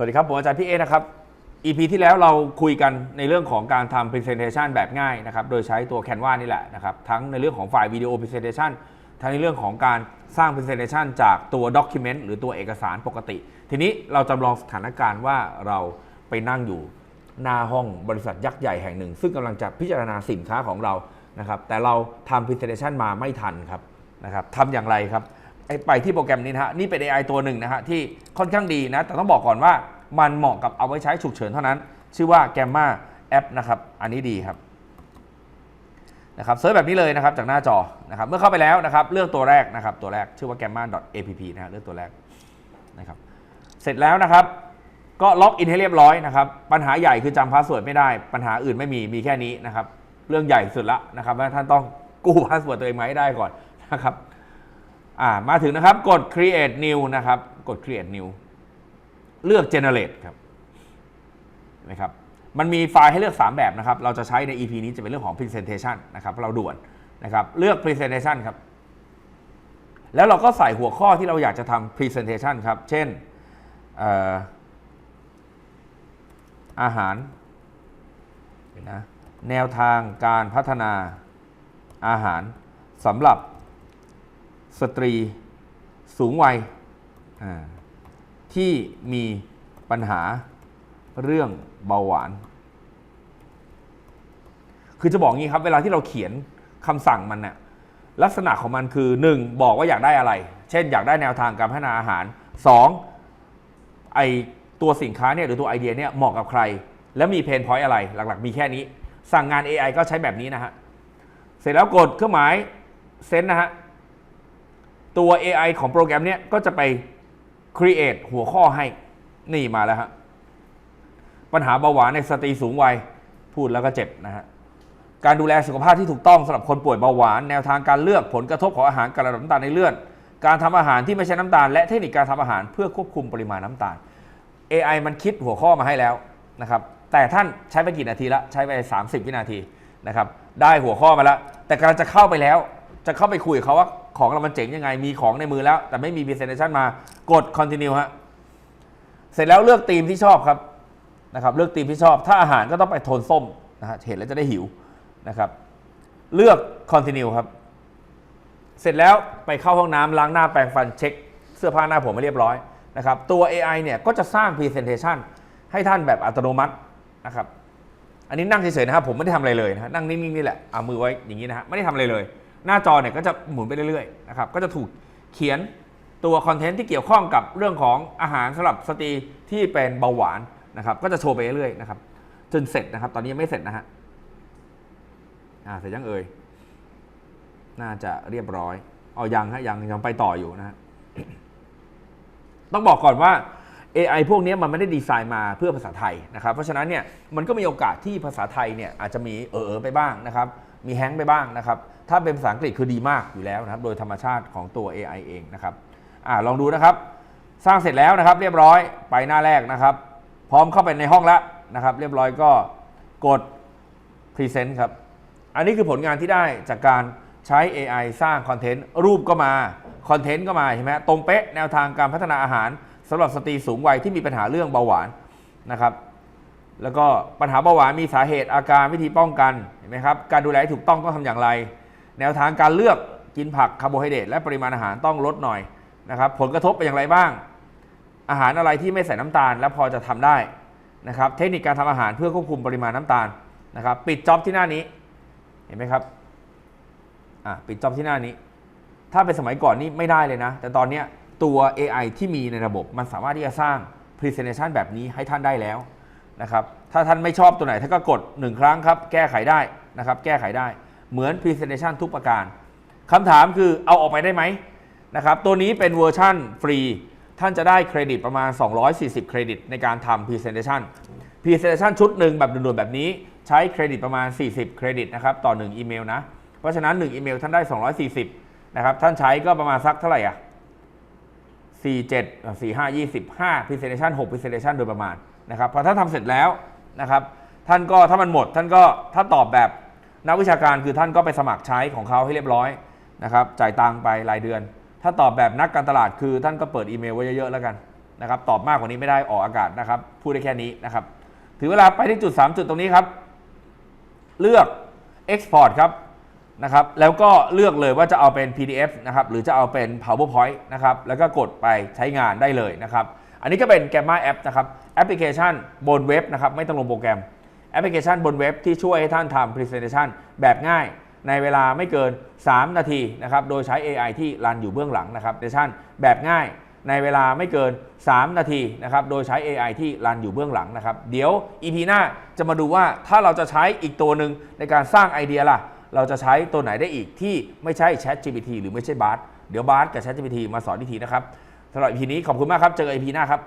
สวัสดีครับ ผมอาจารย์พี่เอนะครับ EP ที่แล้วเราคุยกันในเรื่องของการทำ Presentation แบบง่ายนะครับ โดยใช้ตัว Canva นี่แหละนะครับ ทั้งในเรื่องของไฟล์วิดีโอ Presentation ทั้งในเรื่องของการสร้าง Presentation จากตัว Document หรือตัวเอกสารปกติ ทีนี้เราจำลองสถานการณ์ว่าเราไปนั่งอยู่หน้าห้องบริษัทยักษ์ใหญ่แห่งหนึ่ง ซึ่งกำลังจะพิจารณาสินค้าของเรานะครับ แต่เราทำ Presentation มาไม่ทันครับนะครับทำอย่างไรครับ ไปที่โปรแกรมนี้นะฮะนี่เป็น AI ตัวหนึ่งนะฮะที่ค่อนข้างดีนะ แต่ต้องบอกก่อนว่ามันเหมาะกับเอาไว้ใช้ฉุกเฉินเท่านั้น ชื่อว่า Gamma App นะครับ อันนี้ดีครับนะครับเซิร์ชแบบนี้เลยนะครับจากหน้าจอนะครับเมื่อเข้าไปแล้วนะครับเลือกตัวแรกนะครับตัวแรกชื่อว่า gamma.app นะฮะเลือกตัวแรกนะครับเสร็จแล้วนะครับ ก็ล็อกอินให้เรียบร้อยนะครับปัญหาใหญ่คือจำพาสเวิร์ดไม่ได้ ปัญหาอื่นไม่มีมีแค่นี้นะครับเรื่องใหญ่สุดละนะครับว่าท่านต้องกู้พาสเวิร์ดตัวเองมาให้ได้ก่อนนะครับ อ่ามาถึงนะครับกด create new นะครับ กด create new เลือก generate ครับเห็นไหมครับ มันมีไฟล์ให้เลือก 3 แบบนะครับ เราจะใช้ใน EP นี้จะเป็นเรื่องของ presentation นะครับเพราะเราด่วนนะครับ เลือก presentation ครับ แล้วเราก็ใส่หัวข้อที่เราอยากจะทำ presentation ครับ เช่นอาหารนะแนวทางการพัฒนาอาหารสำหรับ สตรีสูงวัยที่มีปัญหาเรื่องเบาหวาน คือจะบอกงี้ครับ เวลาที่เราเขียนคำสั่งมันน่ะลักษณะของมันคือ 1. บอกว่าอยากได้อะไร เช่น อยากได้แนวทางการพัฒนาอาหาร 2. ไอตัวสินค้าเนี่ยหรือตัวไอเดียเนี่ยเหมาะกับใคร แล้วมีเพนพอยต์อะไร หลักๆ มีแค่นี้ สั่งงาน AI ก็ใช้แบบนี้นะฮะ เสร็จแล้วกดเครื่องหมายเซนนะฮะ ตัว AI ของโปรแกรมเนี้ยก็จะไป create หัวข้อให้ นี่มาแล้วฮะ ปัญหาเบาหวานในสตรีสูงวัย พูดแล้วก็เจ็บนะฮะ การดูแลสุขภาพที่ถูกต้องสำหรับคนป่วยเบาหวาน แนวทางการเลือกผลกระทบของอาหารกับระดับน้ำตาลในเลือด การทำอาหารที่ไม่ใช่น้ำตาล และเทคนิคการทำอาหารเพื่อควบคุมปริมาณน้ำตาล AI มันคิดหัวข้อมาให้แล้วนะครับ แต่ท่านใช้ไปกี่นาทีละใช้ไป 30 วินาทีนะครับ ได้หัวข้อมาแล้ว แต่กำลังจะเข้าไปแล้ว จะเข้าไปคุยกับเขาว่า ของเรามันเจ๋งยังไง มีของในมือแล้ว แต่ไม่มี presentation มากด continue ฮะเสร็จแล้วเลือกธีมที่ชอบครับนะครับ เลือกธีมที่ชอบ ถ้าอาหารก็ต้องไปโทนส้มนะฮะเห็นแล้วจะได้หิวนะครับ เลือก continue ครับ เสร็จแล้วไปเข้าห้องน้ำล้างหน้าแปรงฟันเช็ค เสื้อผ้าหน้าผมให้เรียบร้อยนะครับ ตัว AI เนี่ยก็จะสร้าง presentation ให้ท่านแบบอัตโนมัตินะครับอันนี้นั่งเฉยๆนะครับผมไม่ได้ทำอะไรเลยนะฮะนั่งนิ่งๆนี่แหละเอามือไว้อย่างนี้นะฮะไม่ได้ทำอะไรเลย หน้าจอเนี่ยก็จะหมุนไปเรื่อยๆนะครับก็จะถูกเขียนตัวคอนเทนต์ที่เกี่ยวข้องกับเรื่องของอาหารสำหรับสตรีที่เป็นเบาหวานนะครับก็จะโชว์ไปเรื่อยๆนะครับจนเสร็จนะครับ ตอนนี้ยังไม่เสร็จนะฮะอ่าเสร็จยังเอ่ยน่าจะเรียบร้อยเอายังฮะยังยังไปต่ออยู่นะฮะต้องบอกก่อนว่า AI พวกนี้มันไม่ได้ดีไซน์มาเพื่อภาษาไทยนะครับ เพราะฉะนั้นเนี่ยมันก็มีโอกาสที่ภาษาไทยเนี่ยอาจจะมีเออไปบ้างนะครับ มีแฮงก์ไปบ้างนะครับ ถ้าเป็นภาษาอังกฤษคือดีมากอยู่แล้วนะครับ โดยธรรมชาติของตัว AI เองนะครับอ่าลองดูนะครับ สร้างเสร็จแล้วนะครับ เรียบร้อยไปหน้าแรกนะครับ พร้อมเข้าไปในห้องแล้วนะครับ เรียบร้อยก็กด Present ครับ อันนี้คือผลงานที่ได้จากการใช้ AI สร้างคอนเทนต์รูปก็มาคอนเทนต์ก็มาใช่ไหมตรงเป๊ะแนวทางการพัฒนาอาหารสำหรับสตรีสูงวัยที่มีปัญหาเรื่องเบาหวานนะครับ แล้วก็ปัญหาเบาหวานมีสาเหตุอาการวิธีป้องกันเห็นไหมครับการดูแลถูกต้องต้องทำอย่างไร แนวทางการเลือกกินผักคาร์โบไฮเดรตและปริมาณอาหารต้องลดหน่อยนะครับผลกระทบเป็นอย่างไรบ้าง อาหารอะไรที่ไม่ใส่น้ำตาล และพอจะทำได้นะครับเทคนิคการทำอาหารเพื่อควบคุมปริมาณน้ำตาลนะครับปิดจ็อบที่หน้านี้เห็นไหมครับอะปิดจ็อบที่หน้านี้ ถ้าเป็นสมัยก่อนนี่ไม่ได้เลยนะ แต่ตอนนี้ตัว AI ที่มีในระบบมันสามารถที่จะสร้าง Presentation แบบนี้ให้ท่านได้แล้ว นะครับถ้าท่านไม่ชอบตัวไหนท่านก็กด 1 ครั้งครับ แก้ไขได้นะครับ แก้ไขได้เหมือน Presentation ทุกประการคำถามคือเอาออกไปได้ไหมนะครับ ตัวนี้เป็นเวอร์ชั่นฟรี ท่านจะได้เครดิตประมาณ 240 เครดิตในการทำ Presentation Presentation ชุดหนึ่งแบบด่วนๆแบบนี้ ใช้เครดิตประมาณ 40 เครดิตนะครับต่อ 1 อีเมลนะ เพราะฉะนั้น 1 อีเมลท่านได้ 240 นะครับ ท่านใช้ก็ประมาณสักเท่าไหร่อะ4 7 4 5 25 presentation 6 presentation โดยประมาณ นะครับพอท่านทำเสร็จแล้วนะครับ ท่านก็ถ้ามันหมด ท่านก็ถ้าตอบแบบนักวิชาการคือท่านก็ไปสมัครใช้ของเขาให้เรียบร้อยนะครับ จ่ายตังไปรายเดือน ถ้าตอบแบบนักการตลาดคือท่านก็เปิดอีเมลไว้เยอะๆแล้วกันนะครับตอบมากกว่านี้ไม่ได้ออกอากาศนะครับ พูดได้แค่นี้นะครับถึงเวลาไปที่จุด 3 จุดตรงนี้ครับ เลือก Export ครับนะครับ แล้วก็เลือกเลยว่าจะเอาเป็น PDF นะครับ หรือจะเอาเป็น PowerPoint นะครับ แล้วก็กดไปใช้งานได้เลยนะครับ อันนี้ก็เป็น Gamma App นะครับแอปพลิเคชันบนเว็บนะครับไม่ต้องลงโปรแกรมแอปพลิเคชันบนเว็บที่ช่วยให้ท่านทำ Presentation แบบง่าย ในเวลาไม่เกิน 3 นาทีนะครับโดยใช้ AI ที่รันอยู่เบื้องหลังนะครับ Presentation แบบง่าย ในเวลาไม่เกิน 3 นาทีนะครับโดยใช้ AI ที่รันอยู่เบื้องหลังนะครับ เดี๋ยว EP หน้าจะมาดูว่าถ้าเราจะใช้อีกตัวหนึ่งในการสร้างไอเดียล่ะ เราจะใช้ตัวไหนได้อีกที่ไม่ใช่ Chat GPT หรือไม่ใช่ Bard เดี๋ยว Bard กับ Chat GPT มาสอนวิธีนะครับ สำหรับ EP นี้ขอบคุณมากครับ เจอกัน EP หน้าครับ